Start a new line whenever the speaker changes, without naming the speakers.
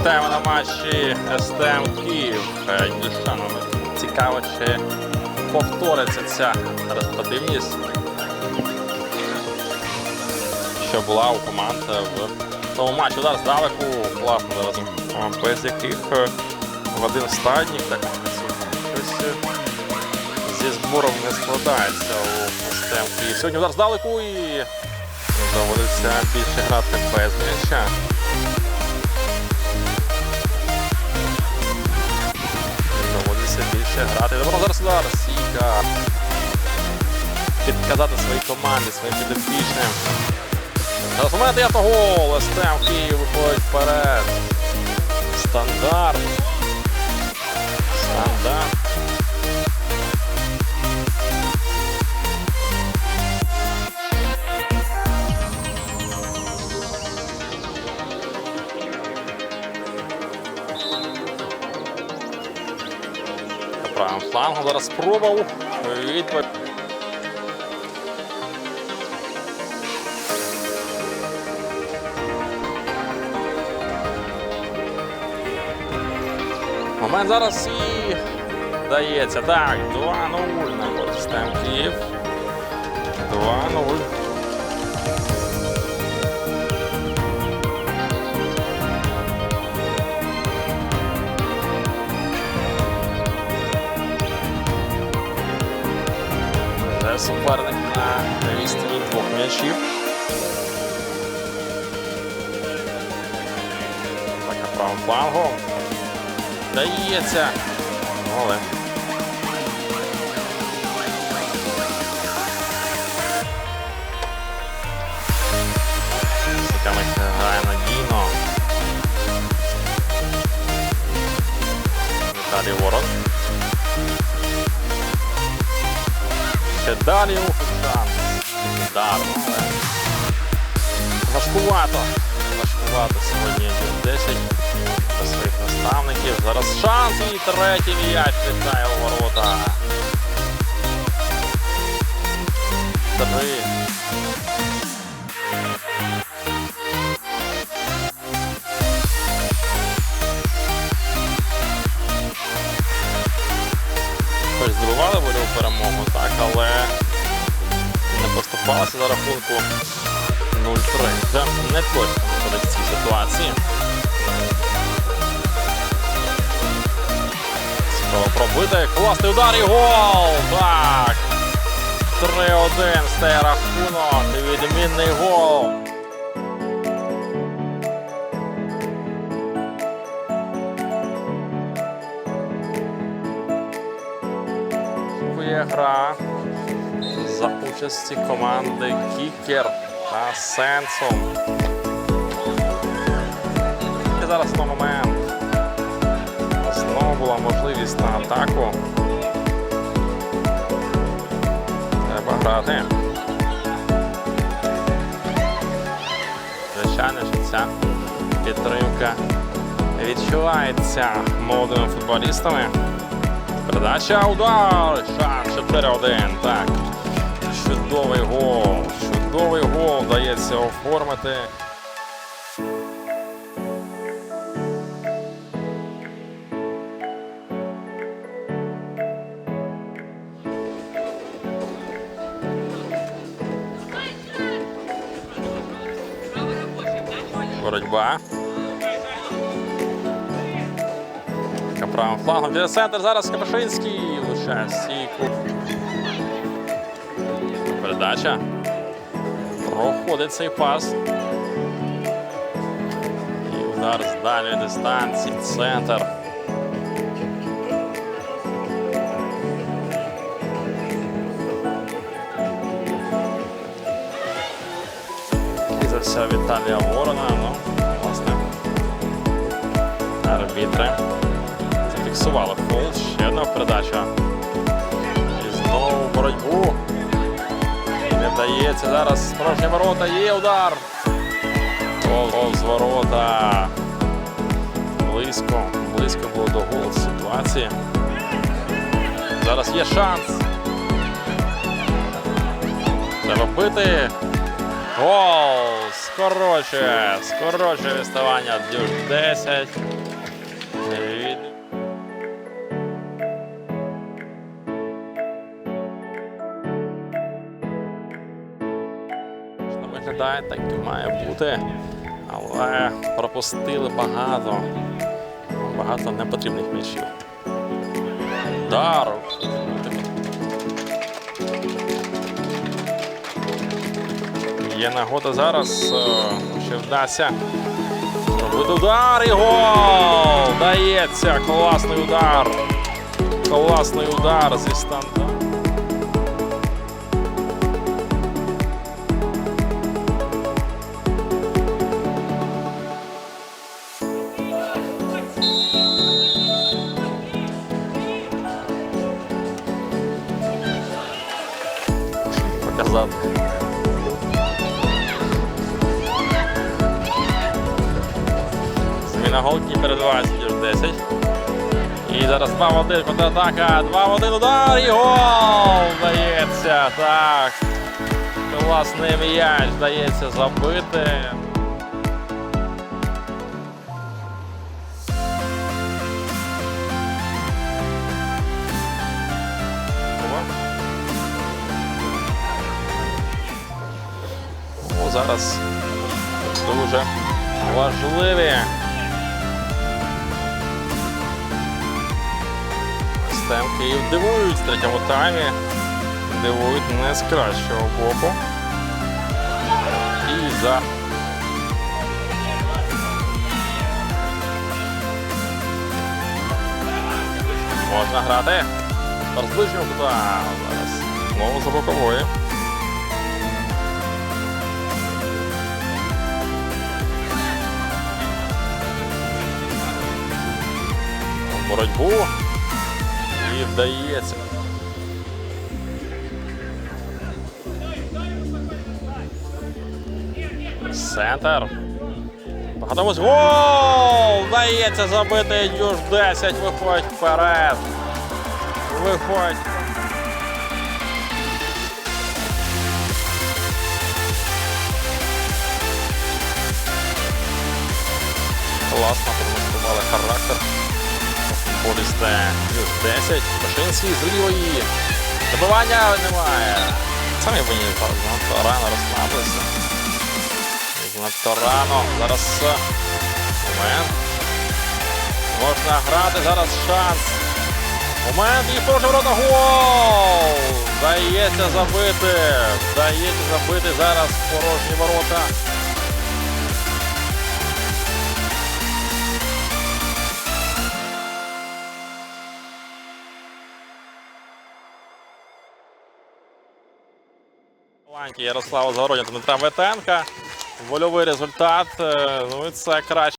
Вітаємо на матчі СТМ Київ. Е, Цікаво, чи повториться ця результативність, що була у команд в тому матчі. Удар здалеку, класно зараз, е, без яких е, в один стаднік так щось е, зі збором не складається у СТМ Київ. Сьогодні удар здалеку і доводиться більше грати без м'яча. Доводиться більше грати. Добро зараз удар. Сіка. Підказати своїй команді, своїм підопічним. Зараз момент є гол. СТМ Київ виходить вперед. Стандарт. Стандарт. Правим флангом зараз спробував. Відповідь. Момент зараз і дається. Так, 2-0 на Київ. 2-0. Суперник на відстані двох м'ячів. Така правим флангом. Дається. Але. Віталій Ворон. Ще далі Фушан. Удар, важкувато. Важкувато сьогодні 1-10 до своїх наставників. Зараз шанс і третій м'яч літає у ворота. Три. Хоч здобували вольову перемогу, так, але не поступалися за рахунку 0-3. Це не точно виходить в цій ситуації. Спроба пробити. Класний удар і гол! Так. 3-1 стає рахунок. Відмінний гол. Гра за участі команди Кікер та Сенсом. І зараз на момент. Знову була можливість на атаку. Треба грати. Звичайно, що ця підтримка відчувається молодими футболістами. Передача, удар! Шанс 4-1. Так. Чудовий гол. Чудовий гол вдається оформити. Боротьба. Така Правим флагом. Центр зараз Капашинський. Влучає в стійку. Передача. Проходить цей пас. І удар з дальньої дистанції. Центр. Віталія Ворона. Ну, власне, арбітри зафіксували фол. Ще одна передача. І знову боротьбу. І не вдається зараз справжні ворота. Є удар. Гол, з ворота. Близько, близько було до голу ситуації. Зараз є шанс. Треба бити. Гол! Скорочує. Скорочує відставання Дюш 10. Виглядає так і має бути. Але пропустили багато. Багато непотрібних м'ячів. Дару. Є нагода зараз. Ще вдасться. Робити удар і гол! Дається класний удар. Класний удар зі стандарту. Показати. Зміна голкіпера 20 10. І зараз 2 в 1 контратака. 2 в 1 удар і гол! Дається. Так. Класний м'яч дається забити. Зараз дуже важливі. Стем Київ дивують в третьому таймі. Дивують не з кращого боку. І за. Можна грати. Ближнього кута. Зараз знову за бокової. боротьбу і вдається. Центр. Багатомусь гол! Вдається забити Дюш 10. Виходь вперед. Виходь. Класно продемонстрували характер. Футболісти плюс 10. Пашинський з лівої. Добивання немає. Самі вони занадто рано розслабилися. Занадто рано. Зараз е, момент. Можна грати. Зараз шанс. Момент і порожня ворота. Гол! Вдається забити. Вдається забити зараз порожні ворота. Ланьки Ярослава Загородня та Дмитра Ветенка. Вольовий результат. е, Ну і це краще.